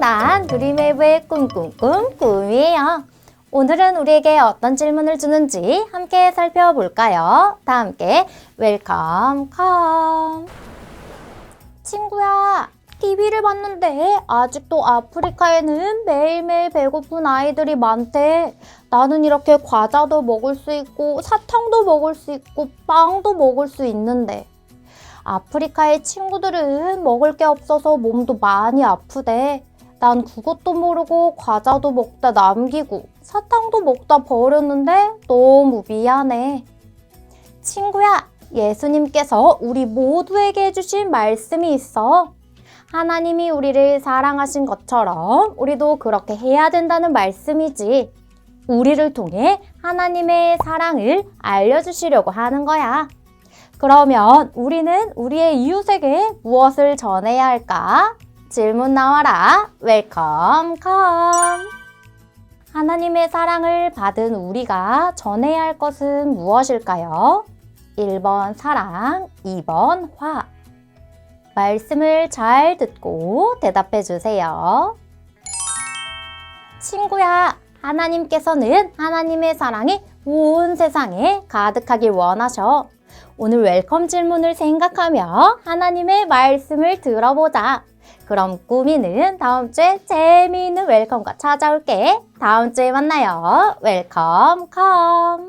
난 드림웨이브의 꿈꿈꿈 꿈이에요. 오늘은 우리에게 어떤 질문을 주는지 함께 살펴볼까요? 다 함께 웰컴 컴. 친구야, TV를 봤는데 아직도 아프리카에는 매일매일 배고픈 아이들이 많대. 나는 이렇게 과자도 먹을 수 있고 사탕도 먹을 수 있고 빵도 먹을 수 있는데 아프리카의 친구들은 먹을 게 없어서 몸도 많이 아프대. 난 그것도 모르고 과자도 먹다 남기고 사탕도 먹다 버렸는데 너무 미안해. 친구야, 예수님께서 우리 모두에게 해주신 말씀이 있어. 하나님이 우리를 사랑하신 것처럼 우리도 그렇게 해야 된다는 말씀이지. 우리를 통해 하나님의 사랑을 알려주시려고 하는 거야. 그러면 우리는 우리의 이웃에게 무엇을 전해야 할까? 질문 나와라. 웰컴 컴. 하나님의 사랑을 받은 우리가 전해야 할 것은 무엇일까요? 1번 사랑, 2번 화. 말씀을 잘 듣고 대답해 주세요. 친구야, 하나님께서는 하나님의 사랑이 온 세상에 가득하길 원하셔. 오늘 웰컴 질문을 생각하며 하나님의 말씀을 들어보자. 그럼 꾸미는 다음 주에 재미있는 웰컴과 찾아올게. 다음 주에 만나요. 웰컴 컴.